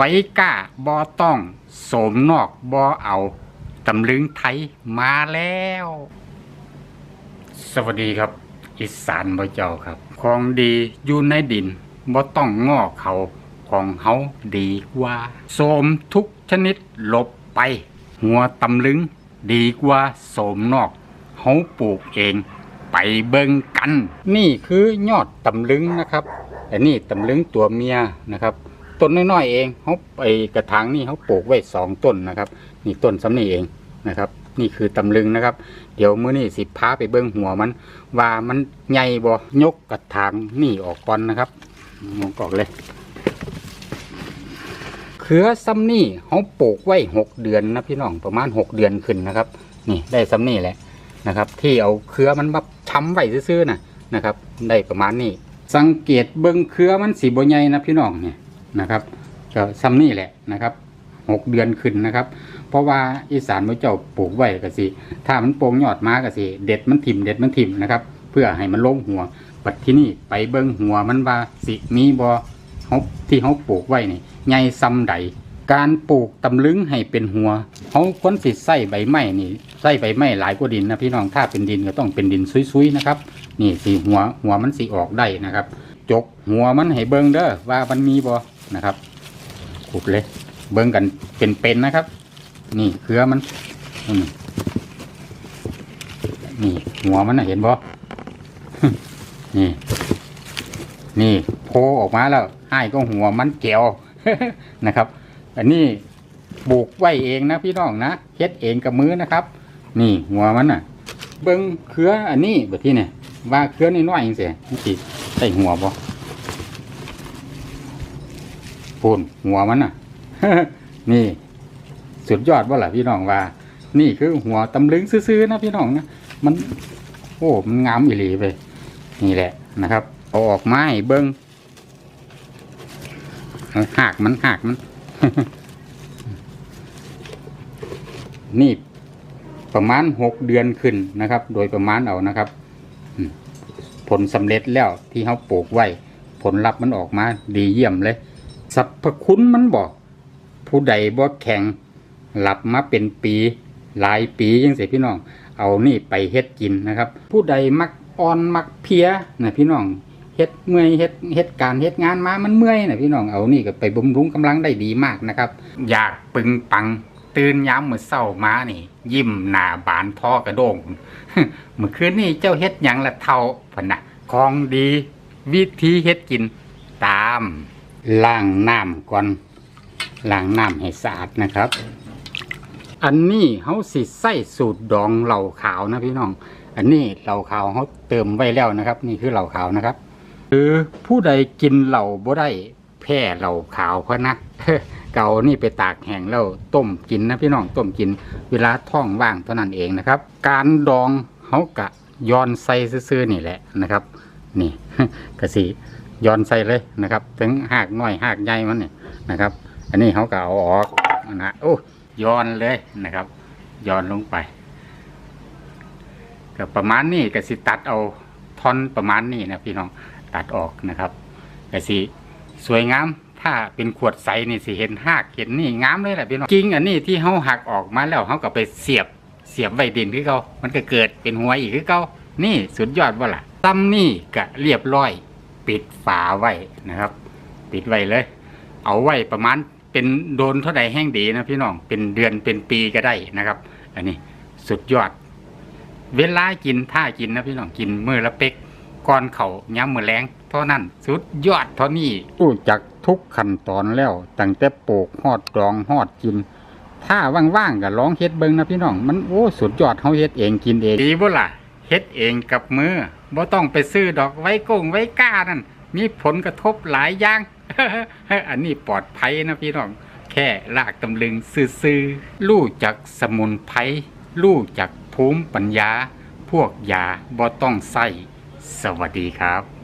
ไว้กล้าบอต้องโสมนอกบอเอาตำลึงไทยมาแล้ว สวัสดีครับ อีสานบ่เจ้าครับ ของดีอยู่ในดินบ่ต้องงอเขาของเฮาดีกว่าโสมทุกชนิดหลบไป หัวตำลึงดีกว่าโสมนอกเฮาปลูกเองไปเบิ่งกัน นี่คือยอดตำลึงนะครับอันนี้ตำลึงตัวเมียนะครับ ต้นน้อยๆเองเขาไปกระถางนี่เขาปลูกไว้สองต้นนะครับนี่ต้นสำนี่เองนะครับ นี่คือตำลึงนะครับ เดี๋ยวมื้อนี้สิพาไปเบิ้งหัวมัน ว่ามันใหญ่บ่ยกกระถางนี่ออกก่อนนะครับมองกอกเลยเครือซ้ำนี่เขาปลูกไว้หกเดือนนะพี่น้องประมาณหกเดือนขึ้นนะครับ นี่ได้ซ้ำนี่แหละนะครับ ที่เอาเครือมันมาช้ำไว้ซื่อๆนะนะครับ ได้ประมาณนี้สังเกตเบิ้งเครือมันสีบ่ใหญ่นะพี่น้องเนี่ย นะครับก็ซ้ำนี่แหละนะครับหกเดือนขึ้นนะครับ เพราะว่าอีสานมือเจ้าปลูกไว้ก็สิถ้ามันโปร่งยอดมาก็สิเด็ดมันถิ่มเด็ดมันถิ่มนะครับ เพื่อให้มันลงหัวปัดที่นี่ไปเบิ้งหัวมันว่าสิมีบ่เขาที่เขาปลูกไว้นี่ใหญ่ซ้ำใดการปลูกตำลึงให้เป็นหัวเขาค้นสิใส่ใบไม้นี่ใส่ใบไม้หลายกว่าดินนะพี่น้องถ้าเป็นดินก็ต้องเป็นดินซุยๆนะครับ นี่สีหัวหัวมันสีออกได้นะครับ จกหัวมันให้เบิ้งเด้อว่ามันมีบ่ นะครับ ขุดเลย เบิ้งกันเป็นๆนะครับ นี่เครือมันอืมนี่หัวมันนะเห็นบ่นี่ นี่โผล่ออกมาแล้วให้ก็หัวมันแก้วนะครับ อันนี้ปลูกไว้เองนะพี่น้องนะเฮ็ดเองกับมือนะครับ นี่หัวมันน่ะ เบิ้งเครืออันนี้แบบที่เนี่ยว่าเครือน้อยๆจังซี่มันสิใส่หัวบ่ ปูนหัวมันน่ะ นี่ สุดยอดว่าล่ะพี่น้องว่า นี่คือหัวตำลึงซื่อๆนะพี่น้องนะมัน โอ้มันงามอีหลีไปนี่แหละนะครับเอาออกไม้เบิ้งหักมันหักมัน นี่ประมาณหกเดือนขึ้นนะครับ โดยประมาณเอานะครับผลสำเร็จแล้วที่เขาปลูกไว้ ผลลัพธ์มันออกมาดีเยี่ยมเลย สรรพคุณมันบอก ผู้ใดบ่แข็งหลับมาเป็นปีหลายปียังเสียพี่น้อง เอานี่ไปเฮ็ดกินนะครับ ผู้ใดมักอ่อนมักเพียนะพี่น้องเฮ็ดเมื่อยเฮ็ดเฮ็ดการเฮ็ดงานมามันเมื่อยนะพี่น้องเอานี่ก็ไปบำรุงกำลังได้ดีมากนะครับ อยากปึงปังตื่นยามมื้อเช้ามานี่ ยิ้มหน้าบานพ่อกระโดงเมื่อคืนนี่เจ้าเฮ็ดยังละเท่าพนะของดี วิธีเฮ็ดกินตาม ล้างน้ำก่อนล้างน้ำให้สะอาดนะครับ อันนี้เขาสิใส่สูตรดองเหล่าขาวนะพี่น้อง อันนี้เหล่าขาวเขาเติมไว้แล้วนะครับ นี่คือเหล่าขาวนะครับคือผู้ใดกินเหล่าบ่ได้แพ้เหล่าขาวเพราะนะเกานี่ไปตากแห้งแล้วต้มกินนะพี่น้องต้มกิน เวลาท้องว่างเท่านั้นเองนะครับ การดองเขากะย้อนใส่ซื่อๆนี่แหละนะครับ นี่กะสี ย้อนใส่เลยนะครับ ถึงหากน้อยหากใหญ่มันเนี่ยนะครับ อันนี้เขาก็เอาออกนะโอ้ย้อนเลยนะครับย้อนลงไปก็ประมาณนี้ก็สิตัดเอาท่อนประมาณนี้นะพี่น้องตัดออกนะครับก็สิสวยงามถ้าเป็นขวดใสนี่สิเห็นหากเห็นนี่งามเลยแหละพี่น้องกิ่งอันนี้ที่เขาหักออกมาแล้วเขาก็ไปเสียบเสียบไว้ดินคือเขามันก็เกิดเป็นหัวอีกคือเขานี่สุดยอดว่าล่ะตั้มนี่ก็เรียบร้อย ปิดฝาไว้นะครับ ปิดไว้เลย เอาไว้ประมาณเป็นโดนเท่าใดแห้งดีนะพี่น้องเป็นเดือนเป็นปีก็ได้นะครับ อันนี้สุดยอด เวลากินถ้ากินนะพี่น้องกินมือละเป๊กก่อนเขาย้ำมือแรงเท่านั้นสุดยอดเท่านี้รู้จักทุกขั้นตอนแล้วตั้งแต่ปลูกฮอดดองฮอดกินถ้าว่างๆก็ลองเฮ็ดเบิ่งนะพี่น้อง มันโอ้สุดยอดเฮาเฮ็ดเองกินเองดีบ่ล่ะเฮ็ดเองกับมือ บ่ต้องไปซื้อดอกไว้กงไว้ก้านั่นมีผลกระทบหลายอย่าง อันนี้ปลอดภัยนะพี่น้อง แค่ลากตำลึงซื้อๆลู่จากสมุนไพรลู่จากภูมิปัญญา พวกยาบ่ต้องใส่สวัสดีครับ